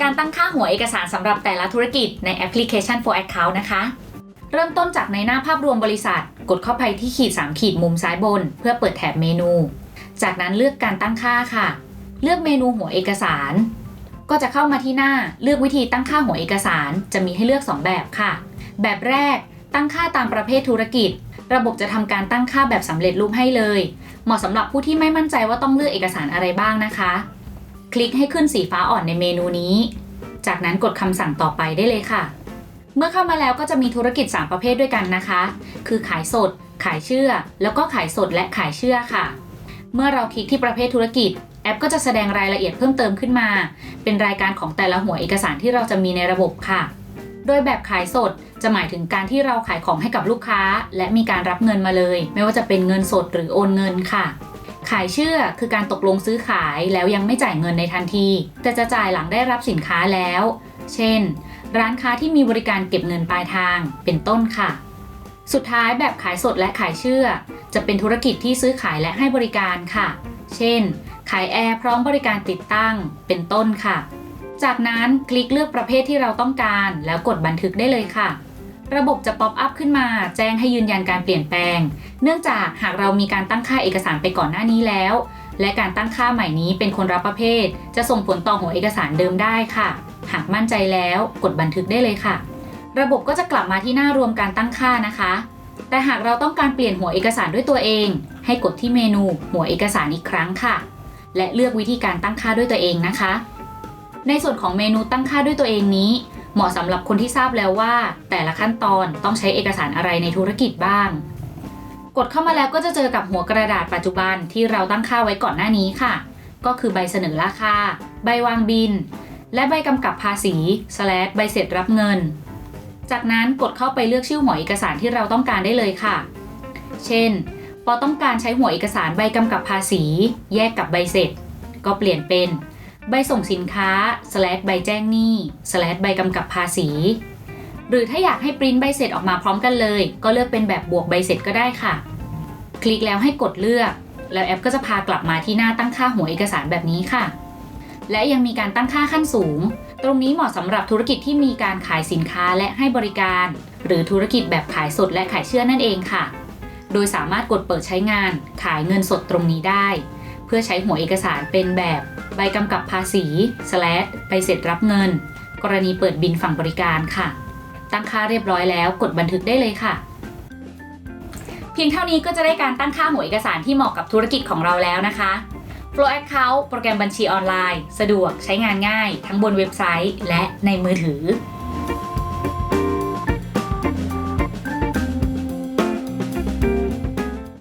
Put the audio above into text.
การตั้งค่าหัวเอกสารสำหรับแต่ละธุรกิจในแอปพลิเคชัน for account นะคะ เริ่มต้นจากในหน้าภาพรวมบริษัท กดเข้าไปที่ขีด 3 ขีดมุมซ้ายบน เพื่อเปิดแถบเมนู จากนั้นเลือกการตั้งค่าค่ะ เลือกเมนูหัวเอกสาร ก็จะเข้ามาที่หน้าเลือกวิธีตั้งค่าหัวเอกสารจะมีให้เลือก 2 แบบค่ะ แบบแรกตั้งค่าตามประเภทธุรกิจ ระบบจะทำการตั้งค่าแบบสำเร็จรูปให้เลย เหมาะสำหรับผู้ที่ไม่มั่นใจว่าต้องเลือกเอกสารอะไรบ้างนะคะ คลิกให้ขึ้นสีฟ้าอ่อนในเมนูนี้ จากนั้นกดคำสั่งต่อไปได้เลยค่ะ เมื่อเข้ามาแล้วก็จะมีธุรกิจ 3 ประเภทด้วยกันนะคะ คือขายสด ขายเชื่อ แล้วก็ขายสดและขายเชื่อค่ะ เมื่อเราคลิกที่ประเภทธุรกิจแอปก็จะแสดงรายละเอียดเพิ่มเติมขึ้นมา เป็นรายการของแต่ละหัวเอกสารที่เราจะมีในระบบค่ะ โดยแบบขายสดจะหมายถึงการที่เราขายของให้กับลูกค้า และมีการรับเงินมาเลย ไม่ว่าจะเป็นเงินสดหรือโอนเงินค่ะ ขายเชื่อคือการตกลงซื้อขายแล้วยังไม่จ่ายเงินในทันที แต่จะจ่ายหลังได้รับสินค้าแล้ว เช่น ร้านค้าที่มีบริการเก็บเงินปลายทาง เป็นต้นค่ะ สุดท้ายแบบขายสดและขายเชื่อ จะเป็นธุรกิจที่ซื้อขายและให้บริการค่ะ เช่น ขายแอร์พร้อมบริการติดตั้ง เป็นต้นค่ะ จากนั้นคลิกเลือกประเภทที่เราต้องการ แล้วกดบันทึกได้เลยค่ะ ระบบจะป๊อปอัพขึ้นมา แจ้งให้ยืนยันการเปลี่ยนแปลง เนื่องจากหากเรามีการตั้งค่าเอกสารไปก่อนหน้านี้แล้ว และการตั้งค่าใหม่นี้เป็นคนรับประเภท จะส่งผลต่อหัวเอกสารเดิมได้ค่ะ หากมั่นใจแล้วกดบันทึกได้เลยค่ะ ระบบก็จะกลับมาที่หน้ารวมการตั้งค่านะคะ แต่หากเราต้องการเปลี่ยนหัวเอกสารด้วยตัวเอง ให้กดที่เมนูหัวเอกสารอีกครั้งค่ะ และเลือกวิธีการตั้งค่าด้วยตัวเองนะคะ ในส่วนของเมนูตั้งค่าด้วยตัวเองนี้ เหมาะสำหรับคนที่ทราบแล้วว่า แต่ละขั้นตอนต้องใช้เอกสารอะไรในธุรกิจบ้าง กดเข้ามาแล้วก็จะเจอกับหัวกระดาษปัจจุบันที่เราตั้งค่าไว้ก่อนหน้านี้ค่ะ ก็คือใบเสนอราคา ใบวางบิน และใบกำกับภาษีใบเสร็จรับเงิน จากนั้นกดเข้าไปเลือกชื่อหัวเอกสารที่เราต้องการได้เลยค่ะ เช่น ปอต้องการใช้หัวเอกสารใบกำกับภาษี แยกกับใบเสร็จ ก็เปลี่ยนเป็น ใบส่งสินค้า slash ใบแจ้งหนี้ slash ใบกำกับภาษี หรือถ้าอยากให้ปริ้นใบเสร็จออกมาพร้อมกันเลย ก็เลือกเป็นแบบบวกใบเสร็จก็ได้ค่ะ คลิกแล้วให้กดเลือก แล้วแอปก็จะพากลับมาที่หน้าตั้งค่าหัวเอกสารแบบนี้ค่ะ และยังมีการตั้งค่าขั้นสูง ตรงนี้เหมาะสำหรับธุรกิจที่มีการขายสินค้าและให้บริการ หรือธุรกิจแบบขายสดและขายเชื่อนั่นเองค่ะ โดยสามารถกดเปิดใช้งาน ขายเงินสดตรงนี้ได้ พื่อใช้หัวเอกสารเป็นแบบใบกำกับภาษี slash ใบเสร็จรับเงิน กรณีเปิดบินฝั่งบริการค่ะ ตั้งค่าเรียบร้อยแล้วกดบันทึกได้เลยค่ะ เพียงเท่านี้ก็จะได้การตั้งค่าหัวเอกสารที่เหมาะกับธุรกิจของเราแล้วนะคะ Flow Account โปรแกรมบัญชีออนไลน์ สะดวกใช้งานง่าย ทั้งบนเว็บไซต์ และในมือถือ